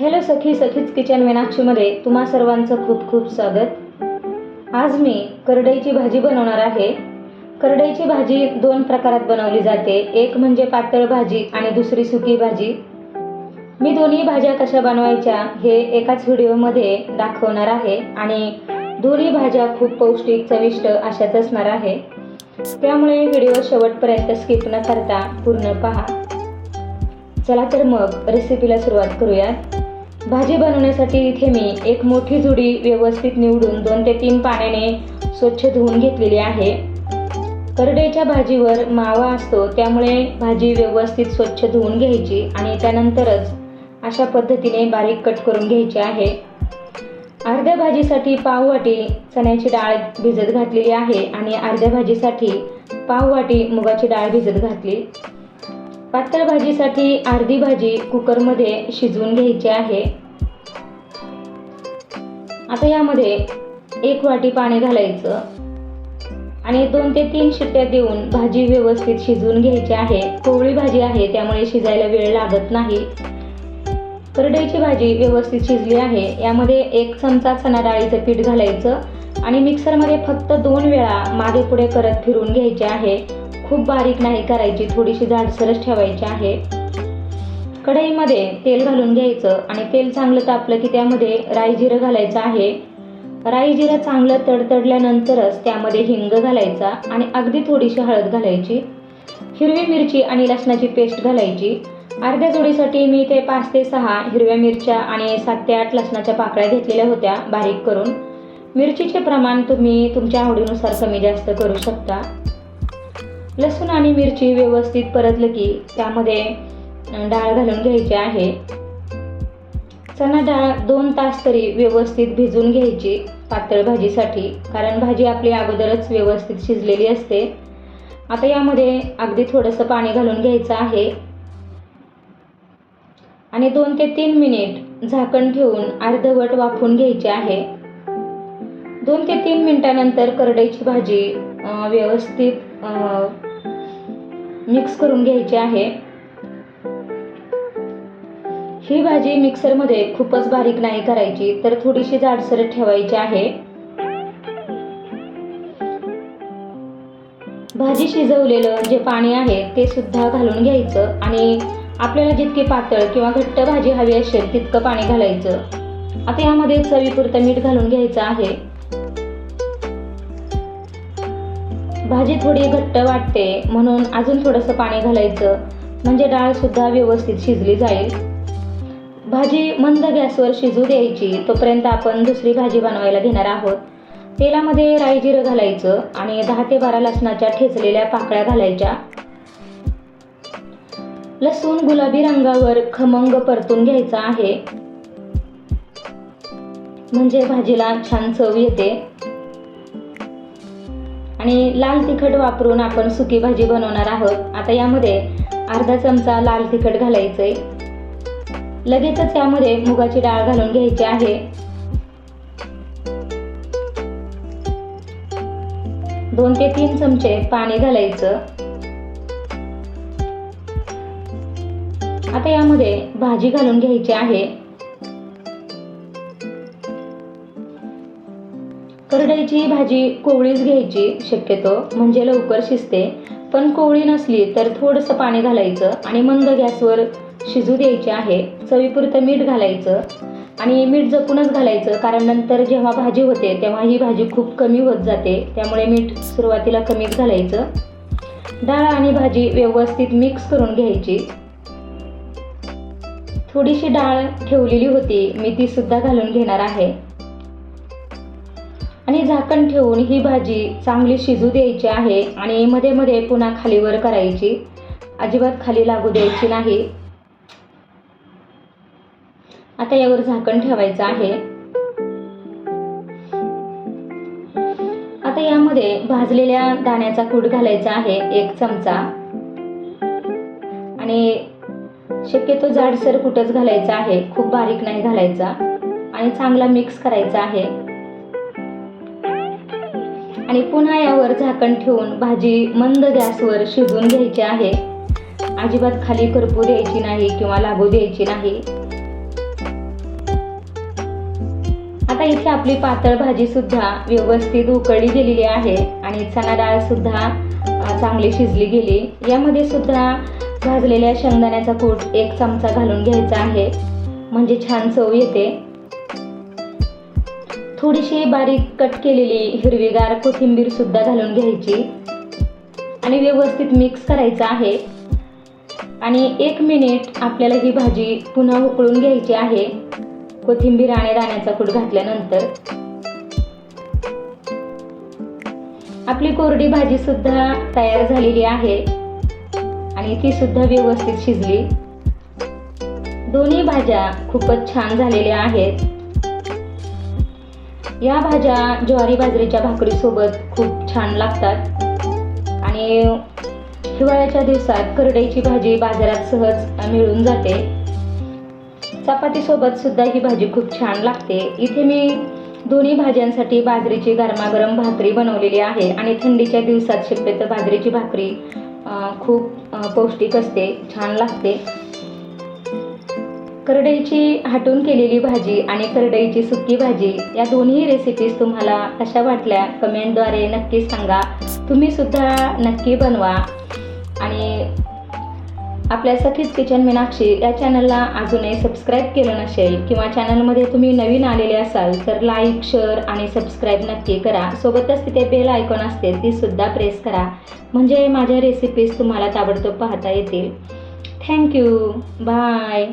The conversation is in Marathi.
हॅलो सखी सखीच किचन मीनाक्षीमध्ये तुम्हा सर्वांचं खूप खूप स्वागत. आज मी करडईची भाजी बनवणार आहे. करडईची भाजी दोन प्रकारात बनवली जाते. एक म्हणजे पातळ भाजी आणि दुसरी सुकी भाजी. मी दोन्ही भाज्या कशा बनवायच्या हे एकाच व्हिडिओमध्ये दाखवणार आहे आणि दोन्ही भाज्या खूप पौष्टिक चविष्ट अशाच असणार आहे. त्यामुळे व्हिडिओ शेवटपर्यंत स्किप न करता पूर्ण पहा. चला तर मग रेसिपीला सुरुवात करूयात. भाजी बनवण्यासाठी इथे मी एक मोठी जुडी व्यवस्थित निवडून दोन ते तीन पाण्याने स्वच्छ धुवून घेतलेली आहे. करडेच्या भाजीवर मावा असतो त्यामुळे भाजी व्यवस्थित स्वच्छ धुवून घ्यायची आणि त्यानंतरच अशा पद्धतीने बारीक कट करून घ्यायची आहे. अर्ध्या भाजीसाठी पाव वाटी चण्याची डाळ भिजत घातलेली आहे आणि अर्ध्या भाजीसाठी पाव वाटी मुगाची डाळ भिजत घातली. पातळ भाजीसाठी अर्धी भाजी कुकरमध्ये शिजवून घ्यायची आहे. आता यामध्ये एक वाटी पाणी घालायचं आणि दोन ते तीन शिट्ट्या देऊन भाजी व्यवस्थित शिजवून घ्यायची आहे. कोवळी भाजी आहे त्यामुळे शिजायला वेळ लागत नाही. करडईची भाजी व्यवस्थित शिजली आहे. यामध्ये एक चमचा चणा डाळीचं पीठ घालायचं आणि मिक्सरमध्ये फक्त दोन वेळा मागे पुढे करत फिरून घ्यायचे आहे. खूप बारीक नाही करायची थोडीशी जाडसरच ठेवायची आहे. कढईमध्ये तेल घालून घ्यायचं आणि तेल चांगलं तापलं की त्यामध्ये राई जिरं घालायचं आहे. राई जिरं चांगलं तडतडल्यानंतरच त्यामध्ये हिंग घालायचा आणि अगदी थोडीशी हळद घालायची. हिरवी मिरची आणि लसणाची पेस्ट घालायची. अर्ध्या जोडीसाठी मी ते पाच ते सहा हिरव्या मिरच्या आणि सात ते आठ लसणाच्या पाकळ्या घेतलेल्या होत्या बारीक करून. मिरचीचे प्रमाण तुम्ही तुमच्या आवडीनुसार कमी जास्त करू शकता. लसूण आणि मिरची व्यवस्थित परतलं की त्यामध्ये डाळ घालून घ्यायची आहे. चणा डाळ दोन तास तरी व्यवस्थित भिजून घ्यायची पातळ भाजीसाठी कारण भाजी आपली अगोदरच व्यवस्थित शिजलेली असते. आता यामध्ये अगदी थोडंसं पाणी घालून घ्यायचं आहे. आणि दोन ते तीन मिनिट झाकण ठेवून अर्धवट वाफून घ्यायची आहे. दोन ते तीन मिनिटानंतर करडईची भाजी व्यवस्थित मिक्स करून घ्यायची आहे. ही भाजी मिक्सरमध्ये खूपच बारीक नाही करायची तर थोडीशी जाडसर ठेवायची आहे. भाजी शिजवलेलं जे पाणी आहे ते सुद्धा घालून घ्यायचं आणि आपल्याला जितकी पातळ किंवा घट्ट भाजी हवी असेल तितकं पाणी घालायचं. आता यामध्ये चवीपुरतं मीठ घालून घ्यायचं आहे. भाजी थोडी घट्ट वाटते म्हणून अजून थोडंसं पाणी घालायचं. म्हणजे डाळसुद्धा व्यवस्थित शिजली जाईल. भाजी मंद गॅसवर शिजू द्यायची तोपर्यंत आपण दुसरी भाजी बनवायला घेणार आहोत. तेलामध्ये राई जिरं घालायचं आणि दहा ते बारा लसणाच्या ठेचलेल्या पाकळ्या घालायच्या. लसूण गुलाबी रंगावर खमंग परतून घ्यायचा आहे. म्हणजे भाजीला छान चव येते. आणि लाल तिखट वापरून आपण सुकी भाजी बनवणार आहोत. आता यामध्ये अर्धा चमचा लाल तिखट घालायचंय. लगेचच यामध्ये मुगाची डाळ घालून घ्यायची आहे. दोन ते तीन चमचे पाणी घालायचं. आता यामध्ये भाजी घालून घ्यायची आहे. करडईची भाजी कोवळीच घ्यायची शक्यतो म्हणजे लवकर शिजते. पण कोवळी नसली तर थोडंसं पाणी घालायचं आणि मंद गॅसवर शिजू द्यायचे आहे. चवीपुरतं मीठ घालायचं आणि मीठ जपूनच घालायचं कारण नंतर जेव्हा भाजी होते तेव्हा ही भाजी खूप कमी होत जाते. त्यामुळे मीठ सुरुवातीला कमीच घालायचं. डाळ आणि भाजी व्यवस्थित मिक्स करून घ्यायची. थोडीशी डाळ ठेवलेली होती मी ती सुद्धा घालून घेणार आहे. आणि झाकण ठेवून ही भाजी चांगली शिजू द्यायची आहे आणि मध्ये मध्ये पुन्हा खालीवर करायची. अजिबात खाली लागू द्यायची नाही. आता यावर झाकण ठेवायचं आहे. आता यामध्ये भाजलेल्या दाण्याचा कूट घालायचा आहे एक चमचा. आणि शक्यतो जाडसर कुठंच घालायचा आहे खूप बारीक नाही घालायचा. आणि चांगला मिक्स करायचा आहे. आणि पुन्हा यावर झाकण ठेवून भाजी मंद गॅसवर शिजवून घ्यायची आहे. अजिबात खाली करपू द्यायची नाही किंवा लागू द्यायची नाही. आता इथे आपली पातळ भाजी सुद्धा व्यवस्थित उकळली गेलेली आहे आणि चणा डाळ सुद्धा चांगली शिजली गेली. यामध्ये सुद्धा भाजलेल्या शेंगदाण्याचा कूट एक चमचा घालून घ्यायचा आहे. म्हणजे छान चव येते. थोडीशी बारीक कट केलेली हिरवीगार कोथिंबीर सुद्धा घालून घ्यायची. आणि व्यवस्थित मिक्स करायचं आहे. आणि एक मिनिट आपल्याला ही भाजी पुन्हा उकळून घ्यायची आहे. कोथिंबीर आणि दाण्याचा कूट घातल्यानंतर. आपली कोरडी भाजी सुद्धा तयार झालेली आहे. आणि ती सुद्धा व्यवस्थित शिजली. दोन्ही भाज्या खूपच छान झालेल्या आहेत. या भाज्या ज्वारी बाजरीच्या भाकरीसोबत खूप छान लागतात. आणि हिवाळ्याच्या दिवसात करडईची भाजी बाजारात सहज मिळून जाते. चपातीसोबत सुद्धा ही भाजी खूप छान लागते. इथे मी दोन्ही भाज्यांसाठी बाजरीची गरमागरम भाकरी बनवलेली आहे आणि थंडीच्या दिवसात शक्यतो बाजरीची भाकरी खूप पौष्टिक असते छान लागते. करडईची हाटून केलेली भाजी आणि करडईची सुकी भाजी या दोन्ही रेसिपीज तुम्हाला कशा वाटल्या? कमेंटद्वारे नक्की सांगा. तुम्ही सुद्धा नक्की बनवा. आणि आपल्या सखीच किचन मीनाक्षी या चॅनलला अजूनही सबस्क्राईब केलं नसेल किंवा चॅनलमध्ये तुम्ही नवीन आलेले असाल तर लाईक शेअर आणि सबस्क्राईब नक्की करा. सोबतच तिथे बेल आयकॉन असते ती सुद्धा प्रेस करा. म्हणजे माझ्या रेसिपीज तुम्हाला ताबडतोब पाहता येतील. Thank you bye